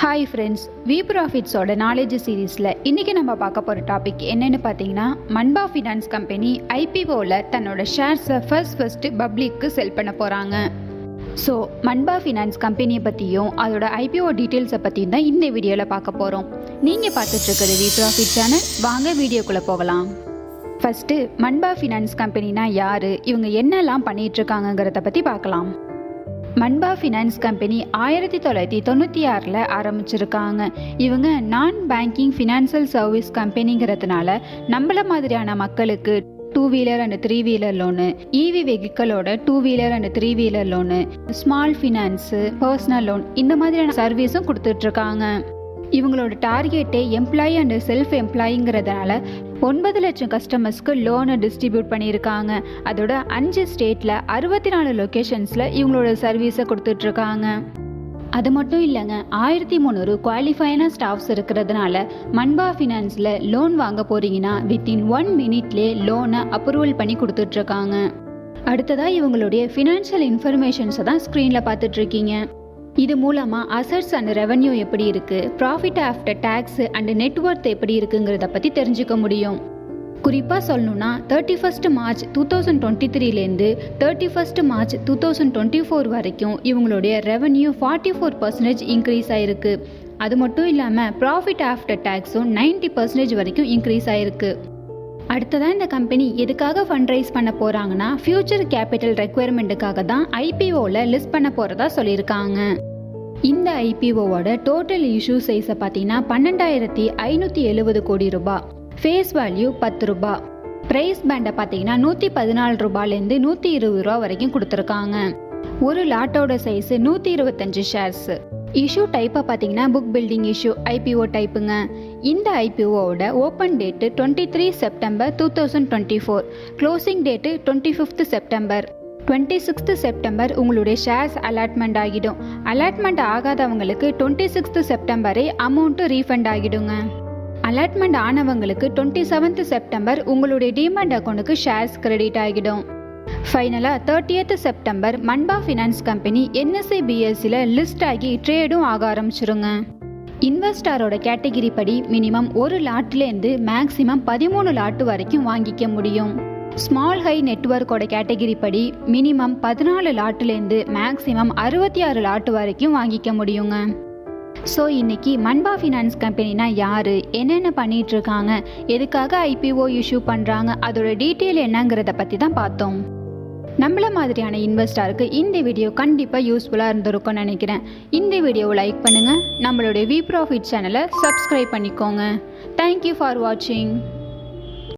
Hi friends we ப்ராஃபிட்ஸோட knowledge சீரீஸில் இன்றைக்கி நம்ம பார்க்க போகிற டாபிக் என்னென்னு பார்த்தீங்கன்னா மண்பா ஃபினான்ஸ் கம்பெனி ஐபிஓவில் தன்னோட ஷேர்ஸை ஃபர்ஸ்ட் ஃபஸ்ட்டு பப்ளிக்கு செல் பண்ண போகிறாங்க ஸோ மண்பா ஃபினான்ஸ் கம்பெனியை பற்றியும் அதோட ஐபிஓ டீட்டெயில்ஸை பற்றியும் தான் இந்த வீடியோவில் பார்க்க போகிறோம் நீங்கள் பார்த்துட்ருக்குது வி ப்ராஃபிட் சேனல் வாங்க வீடியோக்குள்ளே போகலாம். ஃபஸ்ட்டு மண்பா ஃபினான்ஸ் கம்பெனினா யார்? இவங்க என்னெல்லாம் பண்ணிகிட்ருக்காங்கங்கிறத பற்றி பார்க்கலாம். மண்பா ஃபினான்ஸ் கம்பெனி ஆயிரத்தி தொள்ளாயிரத்தி தொண்ணூற்றி ஆறில் ஆரம்பிச்சிருக்காங்க. இவங்க நான் பேங்கிங் ஃபினான்சியல் சர்வீஸ் கம்பெனிங்கிறதுனால நம்மள மாதிரியான மக்களுக்கு two wheeler and three wheeler loan EV வெஹிக்கலோட two wheeler and three wheeler loan small finance personal loan இந்த மாதிரியான சர்வீஸும் கொடுத்துட்ருக்காங்க. இவங்களோட டார்கெட்டே எம்ப்ளாயி அண்ட் செல்ஃப் எம்ப்ளாயிங்கிறதுனால ஒன்பது லட்சம் கஸ்டமர்ஸ்க்கு லோனை டிஸ்ட்ரிபியூட் பண்ணியிருக்காங்க. அதோட அஞ்சு ஸ்டேட்டில் அறுபத்தி நாலு லொக்கேஷன்ஸில் இவங்களோட சர்வீஸை கொடுத்துட்ருக்காங்க. அது மட்டும் இல்லைங்க ஆயிரத்தி முந்நூறு குவாலிஃபைனாக ஸ்டாஃப்ஸ் இருக்கிறதுனால மண்பா ஃபினான்ஸில் லோன் வாங்க போகிறீங்கன்னா வித்தின் ஒன் மினிட்லேயே லோனை அப்ரூவல் பண்ணி கொடுத்துட்ருக்காங்க. அடுத்ததாக இவங்களுடைய ஃபினான்ஷியல் இன்ஃபர்மேஷன்ஸை தான் ஸ்க்ரீனில் பார்த்துட்ருக்கீங்க. இது மூலமாக அசட்ஸ் அண்ட் ரெவன்யூ எப்படி இருக்குது profit after tax and net worth எப்படி இருக்குங்கிறத பற்றி தெரிஞ்சுக்க முடியும். குறிப்பாக சொல்லணும்னா thirty first March two thousand twenty த்ரீலேருந்து thirty first March two thousand twenty four வரைக்கும் இவங்களுடைய revenue forty four percentage increase ஆயிருக்கு. அது மட்டும் இல்லாமல் ப்ராஃபிட் ஆஃப்டர் டேக்ஸும் நைன்ட்டி பர்சன்டேஜ் வரைக்கும் இன்க்ரீஸ் ஆயிருக்கு. அடுத்ததாக இந்த கம்பெனி எதுக்காக ஃபண்ட் ரைஸ் பண்ண போகிறாங்கன்னா ஃபியூச்சர் கேபிட்டல் ரெக்குயர்மெண்ட்டுக்காக தான் ஐபிஓவில் லிஸ்ட் பண்ண போகிறதா சொல்லியிருக்காங்க. இந்த ஐபிஓவோட டோட்டல் இஷ்யூ சைஸை பார்த்தீங்கன்னா பன்னெண்டாயிரத்தி ஐநூற்றி எழுபது கோடி ரூபாய். ஃபேஸ் வேல்யூ பத்து ரூபாய். ப்ரைஸ் பேண்டை பார்த்தீங்கன்னா நூற்றி பதினாலு ரூபாயிலேருந்து நூற்றி இருபது ரூபா வரைக்கும் கொடுத்துருக்காங்க. ஒரு லாட்டோட சைஸ் நூற்றி இருபத்தஞ்சு ஷேர்ஸ் இஷ்யூ டைப்பை பார்த்தீங்கன்னா புக் பில்டிங் இஷ்யூ ஐபிஓ டைப்புங்க இந்த ஐபிஓவோட open date twenty three September two thousand twenty four closing date twenty fifth September twenty sixth September உங்களுடைய ஷேர்ஸ் அலாட்மெண்ட் ஆகிடும். அலாட்மெண்ட் ஆகாதவங்களுக்கு டுவெண்ட்டி சிக்ஸ்த்து செப்டம்பரே அமௌண்ட்டு ரீஃபண்ட் ஆகிடுங்க. அலாட்மெண்ட் ஆனவங்களுக்கு டுவெண்ட்டி செவன்த் செப்டம்பர் உங்களுடைய demat அக்கௌண்ட்டுக்கு ஷேர்ஸ் கிரெடிட் ஆகிடும். ஃபைனலாக thirtieth September Manba finance company NSE பிஎஸ்சியில் list ஆகி ட்ரேடும் ஆக ஆரம்பிச்சிருங்க இன்வெஸ்டாரோட கேட்டகிரி படி மினிமம் ஒரு லாட்லேருந்து மேக்ஸிமம் பதிமூணு லாட்டு வரைக்கும் வாங்கிக்க முடியும். ஸ்மால் ஹை நெட்ஒர்க்கோட கேட்டகிரி படி மினிமம் பதினாலு லாட்டுலேருந்து மேக்ஸிமம் அறுபத்தி ஆறு லாட்டு வரைக்கும் வாங்கிக்க முடியுங்க. ஸோ இன்னைக்கு மண்பா ஃபினான்ஸ் கம்பெனினா யார்? என்னென்ன பண்ணிகிட்ருக்காங்க எதுக்காக ஐபிஓ இஷ்யூ பண்ணுறாங்க அதோட டீட்டெயில் என்னங்கிறத பற்றி தான் பார்த்தோம். நம்மள மாதிரியான இன்வெஸ்டாருக்கு இந்த வீடியோ கண்டிப்பாக யூஸ்ஃபுல்லாக இருந்திருக்கும்னு நினைக்கிறேன். இந்த வீடியோவை லைக் பண்ணுங்கள் நம்மளுடைய வி ப்ராஃபிட் சேனலை சப்ஸ்கிரைப் பண்ணிக்கோங்க. தேங்க்யூ ஃபார் வாட்சிங்